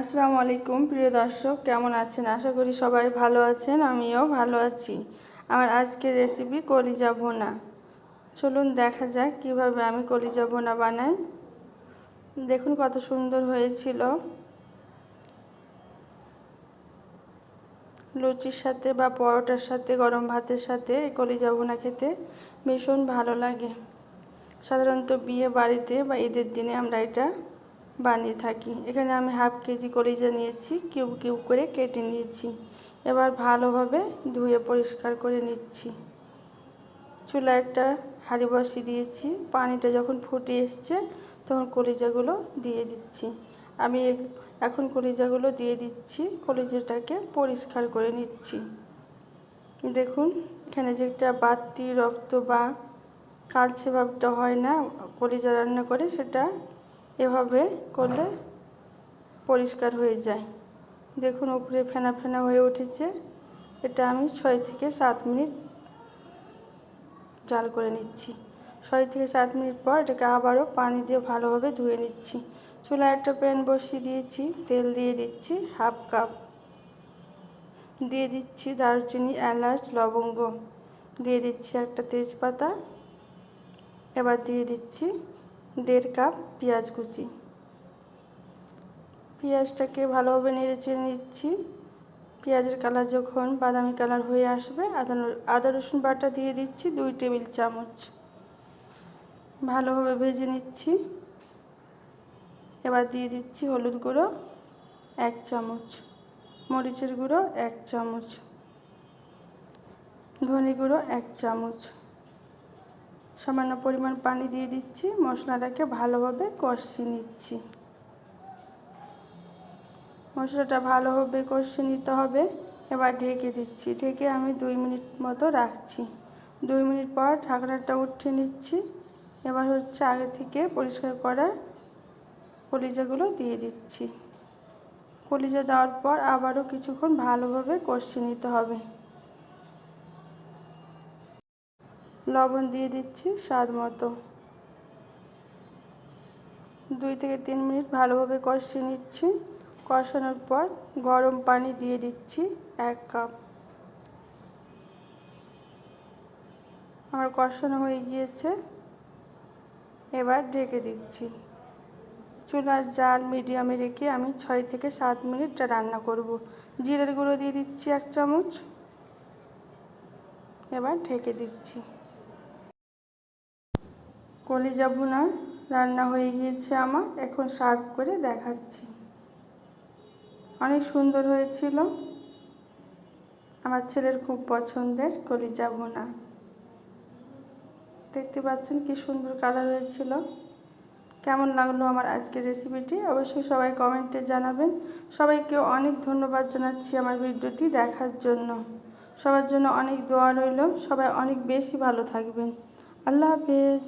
আসসালামু আলাইকুম, প্রিয় দর্শক, কেমন আছেন? আশা করি সবাই ভালো আছেন, আমিও ভালো আছি। আমার আজকের রেসিপি কলিজা ভুনা। চলুন দেখা যাক কীভাবে আমি কলিজা ভুনা বানাই। দেখুন কত সুন্দর হয়েছিল। লুচির সাথে বা পরোটার সাথে, গরম ভাতের সাথে এই কলিজা ভুনা খেতে ভীষণ ভালো লাগে। সাধারণত বিয়ে বাড়িতে বা ঈদের দিনে আমরা এটা বানিয়ে থাকি। এখানে আমি হাফ কেজি কলিজা নিয়েছি, কিউব কিউব করে কেটে নিয়েছি। এবার ভালোভাবে ধুয়ে পরিষ্কার করে নিচ্ছি। চুলা একটা হাঁড়ি বসিয়ে দিয়েছি। পানিটা যখন ফুটে এসছে, তখন কলিজাগুলো দিয়ে দিচ্ছি। আমি এখন কলিজাগুলো দিয়ে দিচ্ছি। কলিজাটাকে পরিষ্কার করে নিচ্ছি। দেখুন, এখানে যে একটা বাতি রক্ত বা কালচে ভাবটা হয় না, কলিজা রান্না করে সেটা এভাবে করলে পরিষ্কার হয়ে যায়। দেখুন, উপরে ফেনা ফেনা হয়ে উঠেছে। এটা আমি ছয় থেকে সাত মিনিট জাল করে নিচ্ছি। ছয় থেকে সাত মিনিট পর এটাকে আবারও পানি দিয়ে ভালোভাবে ধুয়ে নিচ্ছি। চুলায় একটা প্যান বসিয়ে দিয়েছি, তেল দিয়ে দিচ্ছি, হাফ কাপ। দিয়ে দিচ্ছি দারুচিনি, এলাচ, লবঙ্গ। দিয়ে দিচ্ছি একটা তেজপাতা। এবার দিয়ে দিচ্ছি দেড় কাপ পেঁয়াজ কুচি। পেঁয়াজটাকে ভালোভাবে নেড়ে চেড়ে নিচ্ছি। পেঁয়াজের কালার যখন বাদামি কালার হয়ে আসবে, আদা আদা রসুন বাটা দিয়ে দিচ্ছি দুই টেবিল চামচ। ভালোভাবে ভেজে নিচ্ছি। এবার দিয়ে দিচ্ছি হলুদ গুঁড়ো এক চামচ, মরিচের গুঁড়ো এক চামচ, ধনে গুঁড়ো এক চামচ। সামান্য পরিমাণ পানি দিয়ে দিচ্ছি, মশলাটাকে ভালোভাবে কষিয়ে নিচ্ছি। মশলাটা ভালোভাবে কষিয়ে নিতে হবে। এবার ঢেকে দিচ্ছি। ঢেকে আমি দুই মিনিট মতো রাখছি। দুই মিনিট পর ঢাকনাটা উঠিয়ে নিচ্ছি। এবার হচ্ছে আগে থেকে পরিষ্কার করা কলিজাগুলো দিয়ে দিচ্ছি। কলিজা দেওয়ার পর আবারও কিছুক্ষণ ভালোভাবে কষিয়ে নিতে হবে। লবণ দিয়ে দিচ্ছি স্বাদ মতো। দুই থেকে তিন মিনিট ভালোভাবে কষিয়ে নিচ্ছি। কষানোর পর গরম পানি দিয়ে দিচ্ছি এক কাপ। আমার কষানো হয়ে গিয়েছে। এবার ঢেকে দিচ্ছি। চুলার জাল মিডিয়ামে রেখে আমি ছয় থেকে সাত মিনিট রান্না করব। জিরের গুঁড়ো দিয়ে দিচ্ছি এক চামচ। এবার ঢেকে দিচ্ছি। কলিজা ভুনা রান্না হয়ে গিয়েছে আমার, এখন সার্ভ করে দেখাচ্ছি। অনেক সুন্দর হয়েছিল। আমার ছেলের খুব পছন্দের কলিজা ভুনা দেখতে পাচ্ছেন কি সুন্দর কালার হয়েছিল। কেমন লাগল আমার আজকের রেসিপিটি? অবশ্যই সবাই কমেন্টে জানাবেন। সবাইকে অনেক ধন্যবাদ জানাচ্ছি আমার ভিডিওটি দেখার জন্য। সবার জন্য অনেক দোয়া রইল। সবাই অনেক বেশি ভালো থাকবেন। আল্লাহ হাফেজ।